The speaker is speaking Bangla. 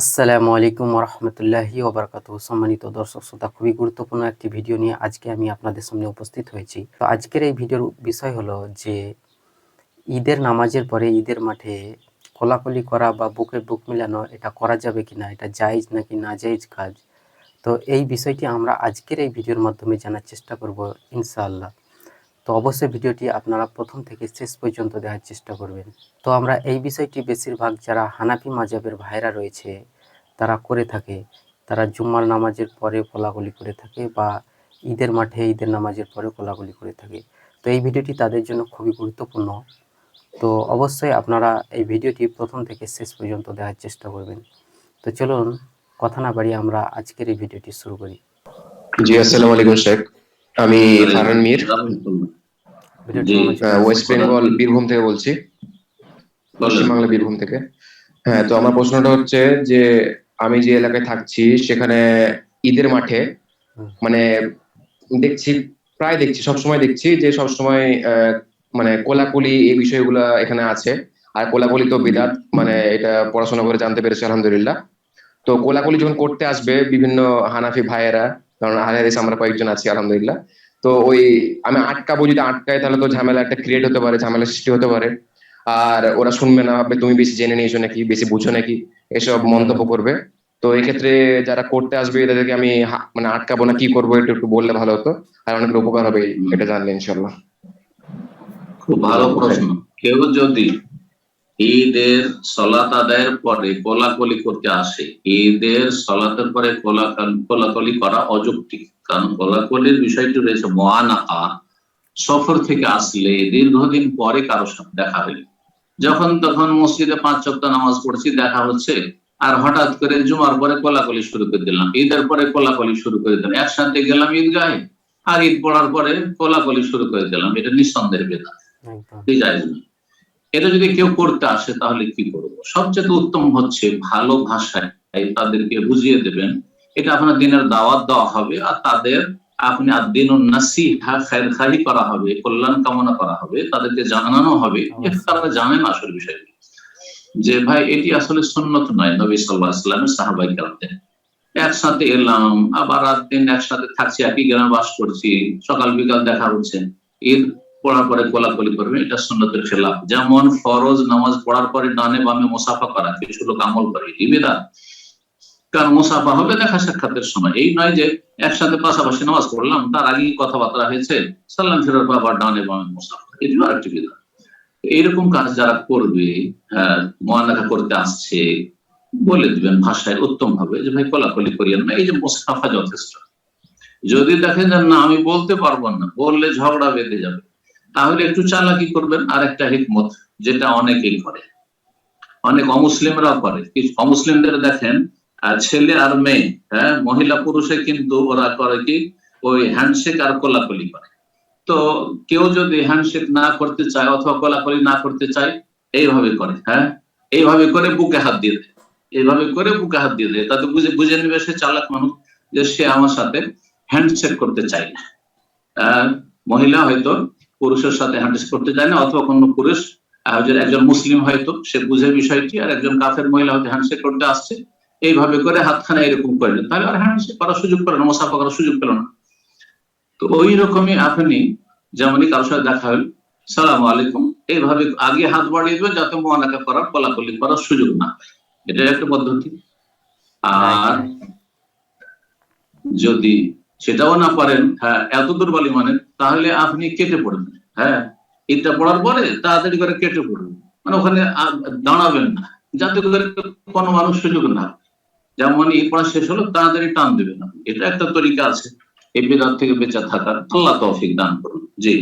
আসসালামু আলাইকুম রহমতুল্লাহি ওবরকাত সম্মানিত দর্শক শ্রোতা, খুবই গুরুত্বপূর্ণ একটি ভিডিও নিয়ে আজকে আমি আপনাদের সামনে উপস্থিত হয়েছি। তো আজকের এই ভিডিওর বিষয় হলো যে, ঈদের নামাজের পরে ঈদের মাঠে কোলাকুলি করা বা বুকে বুক মিলানো, এটা করা যাবে কিনা, এটা জায়েজ নাকি না জায়েজ কাজ? তো এই বিষয়টি আমরা আজকের এই ভিডিওর মাধ্যমে জানার চেষ্টা করব ইনশাআল্লাহ। তো অবশ্যই ভিডিওটি আপনারা প্রথম থেকে শেষ পর্যন্ত দেখার চেষ্টা করবেন। তো আমরা এই বিষয়টি বেশিরভাগ যারা হানাফি মাজাবের ভাইরা রয়েছে তারা করে থাকে। তারা জুম্মার নামাজের পরে কোলাগুলি করে থাকে বা ঈদের মাঠে ঈদের নামাজের পরে কোলাগুলি করে থাকে। তো এই ভিডিওটি তাদের জন্য খুবই গুরুত্বপূর্ণ। তো অবশ্যই আপনারা এই ভিডিওটি প্রথম থেকে শেষ পর্যন্ত দেখার চেষ্টা করবেন। তো চলুন কথা না বাড়িয়ে আমরা আজকের এই ভিডিওটি শুরু করি। জি আসসালামু আলাইকুম শেখ। আমি ফারহান মির ভিডিওটি জি, মনোযোগ আহ, ওয়েস্ট বেঙ্গল বীরভূম থেকে বলছি। পশ্চিমবাংলা বীরভূম থেকে। হ্যাঁ তো আমার প্রশ্নটা হচ্ছে যে আমি যে এলাকায় থাকছি সেখানে ঈদের মাঠে মানে দেখছি প্রায় দেখছি সবসময় দেখছি যে সবসময় আহ, মানে কোলাকুলি এই বিষয়গুলো এখানে আছে। আর কোলাকুলি তো বিদাত মানে এটা পড়াশোনা করে জানতে পেরেছি আলহামদুলিল্লাহ। তো কোলাকুলি যখন করতে আসবে বিভিন্ন হানাফি ভাইয়েরা কারণ আহলে হাদিস আমরা কয়েকজন আছি আলহামদুলিল্লাহ। তো ওই আমি আটকাবো যদি আটকায়, তাহলে তো ঝামেলা একটা ক্রিয়েট হতে পারে, ঝামেলা সৃষ্টি হতে পারে। আর ওরা শুনবে না, ভাববে তুমি বেশি জেনে নিয়েছো নাকি, বেশি বুঝো নাকি, এসব মন্তব্য করবে। তো এই ক্ষেত্রে যারা করতে আসবে, তাদেরকে আমি মানে আটকাবো না, কি করব একটু একটু বললে ভালো হতো। আর অনেক উপকার হবে, এটা জানলে ইনশাল্লাহ খুব ভালো প্রশ্ন। কেউ যদি ঈদের সলাত আদায়ের পরে কোলাকুলি করতে আসে। ঈদের সলাতের পরে কোলাকাল কোলাকুলি করা অযৌক্তিক। কারণ কোলাকুলির বিষয়টি রয়েছে মহানাকা সফর থেকে আসলে দীর্ঘদিন পরে কারোর সাথে দেখা হইল যখন তখন মসজিদে পাঁচ চক্ত নামাজ পড়ছি দেখা হচ্ছে। আর হঠাৎ করে জুমার পরে কোলাকুলি শুরু করে দিলাম। ঈদের পরে কোলাকলি শুরু করে দিলাম। একসাথে গেলাম ঈদগাহে। আর ঈদ পড়ার পরে কোলাকলি শুরু করে দিলাম। এটা নিঃসন্দেহের বেদা। কি না এটা যদি কেউ করতে আসে তাহলে কি করব? সবচেয়ে উত্তম হচ্ছে ভালো ভাষায় তাদেরকে বুঝিয়ে দেবেন। এটা আপনার দিনের দাওয়াত দেওয়া হবে আর তাদের আপনি আদিন নাসিহা খায়ের খাহি করা হবে কল্যাণ কামনা করা হবে তাদেরকে জানানো হবে। তারা জানেন আসল বিষয়টি। যে ভাই এটি আসলে সুন্নত নয় নবী সাল্লাহ ইসলামের সাহাবাই কেরামদের। একসাথে এলাম আবার রাত দিন একসাথে থাকছি একই গ্রামে বাস করছি সকাল বিকাল দেখা হচ্ছে। ঈদ পড়ার পরে কোলাকুলি করবে, এটা সুন্নতের খেলাফ। যেমন ফরজ নামাজ পড়ার পরে ডানে বামে মুসাফা করা, কিছু লোক আমল করে এই বেদাত। কারণ মুসাফা হবে দেখা সাক্ষাতের সময়। এই নয় যে একসাথে পাশাপাশি নামাজ পড়লাম, তার আগে কথাবার্তা হয়েছে, সাল্লাম ফেরার পর আবার ডানে বামে মুসাফা। এটিও আরেকটি বিধান এইরকম কাজ যারা করবে হ্যাঁ মহানাকা করতে আসছে, বলে দিবেন ভাষায় উত্তম ভাবে যে, ভাই, কোলাকুলি করিয়েন না এই যে মুসাফা যথেষ্ট। যদি দেখেন যে, না, আমি বলতে পারব না, বললে ঝগড়া বেঁধে যাবে। তাহলে একটু চালাকি করবেন আর একটা হিকমত, যেটা অনেকেই করে। অনেক অমুসলিমরাও করে। অমুসলিমদের দেখেন ছেলে আর মেয়ে হ্যাঁ মহিলা পুরুষে কিন্তু ওরা করে কি, ওই হ্যান্ডশেক আর কোলাকলি করে। তো কেউ যদি হ্যান্ডশেক না করতে চায় অথবা কোলাকলি না করতে চায়, এইভাবে করে হ্যাঁ? এইভাবে করে বুকে হাত দিয়ে দেয়। এইভাবে করে বুকে হাত দিয়ে দেয়। তাতে বুঝে বুঝে নেবে সে চালাক মানুষ যে সে আমার সাথে হ্যান্ডশেক করতে চায় না। মহিলা হয়তো পুরুষের সাথে হ্যান্ডশেক করতে যায় না অথবা কোনো পুরুষ একজন মুসলিম হয়তো সে বুঝে বিষয়টি আর একজন কাফের মহিলা হয়তো হ্যান্ডশেক করতে আসছে এইভাবে করে হাতখানা এরকম করে নেন তাহলে আর হ্যান্ডশেক করার সুযোগ পেল না মোসাফা করার সুযোগ পেল না। তো ওই রকমই আপনি যেমনই কারোর সাথে দেখা হল সালাম আলাইকুম এইভাবে আগে হাত বাড়িয়ে দেবে যাতে মোয়ানাকা করার কলাকলি করার সুযোগ না। এটা একটা পদ্ধতি। আর যদি সেটাও না পারেন হ্যাঁ এত দুর্বলী মানে তাহলে আপনি কেটে পড়বেন হ্যাঁ এটা পড়ার পরে তাড়াতাড়ি করে কেটে পড়বেন মানে ওখানে দাঁড়াবেন না, যাতে করে কোনো মানুষ সুযোগ না যেমন এই পড়া শেষ হলো, তাড়াতাড়ি টান দেবেন এটা একটা তরিকা আছে, এই বেদার থেকে বেঁচে থাকার, আল্লাহ তৌফিক দান করুন, জি।